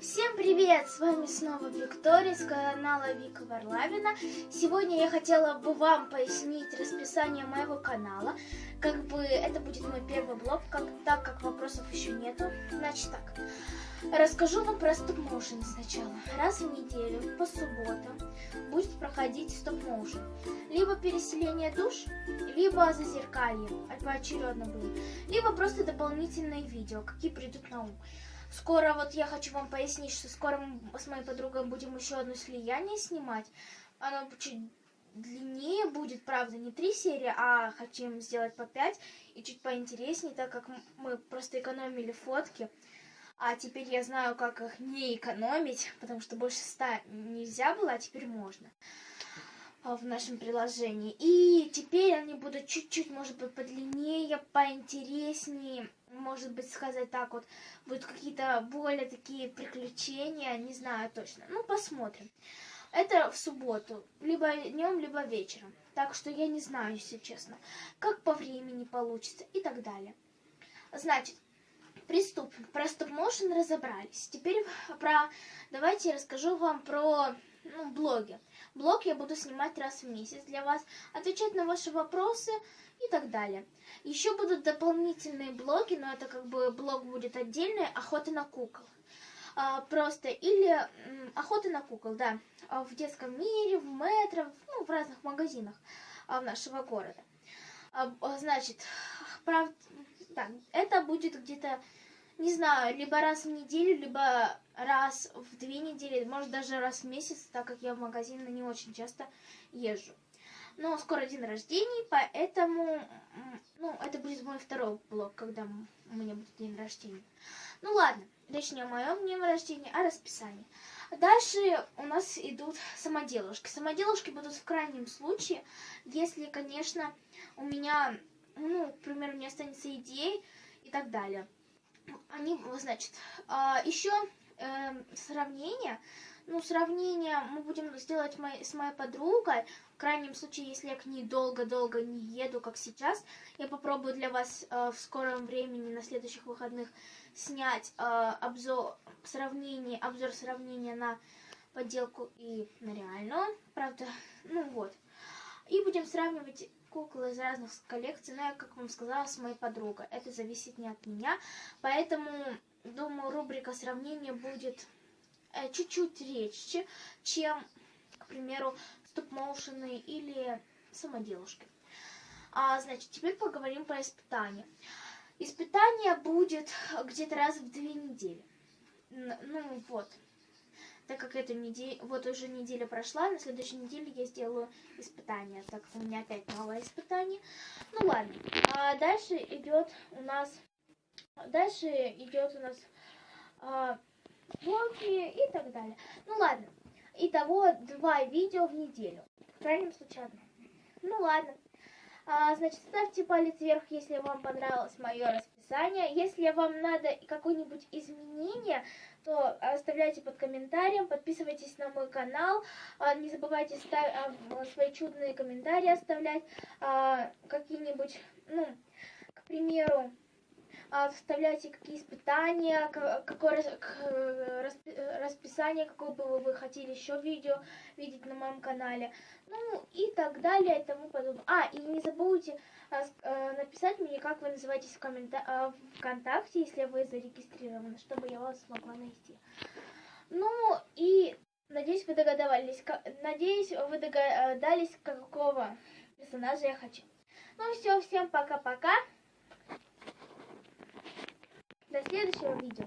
Всем привет! С вами снова Виктория с канала Вика Варлавина. Сегодня я хотела бы вам пояснить расписание моего канала. Как бы это будет мой первый блог, как, так как вопросов еще нету. Значит так, расскажу вам про стоп-моушен сначала. Раз в неделю, по субботам, будет проходить стоп-моушен. Либо переселение душ, либо зазеркалье, поочередно будет. Либо просто дополнительные видео, какие придут на ум. Скоро вот я хочу вам пояснить, что скоро мы с моей подругой будем еще одно слияние снимать. Оно чуть длиннее будет, правда, не три серии, а хотим сделать по пять и чуть поинтереснее, так как мы просто экономили фотки. А теперь я знаю, как их не экономить, потому что больше ста нельзя было, а теперь можно в нашем приложении. И теперь они будут чуть-чуть, может быть, подлиннее, поинтереснее, может быть, сказать так вот, будут какие-то более такие приключения, не знаю точно. Ну, посмотрим. Это в субботу, либо днем, либо вечером. Так что я не знаю, если честно, как по времени получится и так далее. Значит, приступим. Про стоп-моушен разобрались. Теперь про... Давайте я расскажу вам про ну, блоги. Блог я буду снимать раз в месяц для вас, отвечать на ваши вопросы и так далее. Еще будут дополнительные блоги, но это как бы блог будет отдельный, охота на кукол. А, просто или м, охота на кукол, да, а, в детском мире, в метро, ну, в разных магазинах а, нашего города. А, значит, правда, да, это будет где-то не знаю, либо раз в неделю, либо раз в две недели, может даже раз в месяц, так как я в магазин не очень часто езжу. Но скоро день рождения, поэтому, ну, это будет мой второй блог, когда у меня будет день рождения. Ну ладно, речь не о моем дне рождения, а расписании. Дальше у нас идут самоделушки. Самоделушки будут в крайнем случае, если, конечно, у меня, ну, к примеру, не останется идей и так далее они, значит, а, еще э, сравнение. Ну, сравнение мы будем сделать с моей подругой. В крайнем случае, если я к ней долго-долго не еду, как сейчас, я попробую для вас э, в скором времени, на следующих выходных, снять э, обзор сравнение, обзор сравнения на подделку и на реальную. Правда, ну вот. И будем сравнивать куклы из разных коллекций, но я, как вам сказала, с моей подругой. Это зависит не от меня, поэтому, думаю, рубрика сравнения будет э, чуть-чуть резче, чем, к примеру, стоп-моушены или самоделушки. А, значит, теперь поговорим про испытания. Испытание будет где-то раз в две недели. Ну вот, так как эту неделю, вот уже неделя прошла, на следующей неделе я сделаю испытание, так как у меня опять новое испытание. Ну ладно, а дальше идет у нас, дальше идет у нас а, блоки и так далее. Ну ладно, итого два видео в неделю, в крайнем случае одно. Ну ладно, а, значит, ставьте палец вверх, если вам понравилось мое расписание. Если вам надо какое-нибудь изменение, то оставляйте под комментарием, подписывайтесь на мой канал, а, не забывайте а, свои чудные комментарии оставлять, а, какие-нибудь, ну, к примеру, вставляйте какие испытания, какое расписание, какое бы вы хотели еще видео видеть на моем канале, ну и так далее и тому подобное. А, и не забудьте э, написать мне, как вы называетесь в коммента ВКонтакте, если вы зарегистрированы, чтобы я вас смогла найти. Ну и надеюсь, вы догадались, надеюсь, вы догадались, какого персонажа я хочу. Ну все, всем пока-пока. До следующего видео.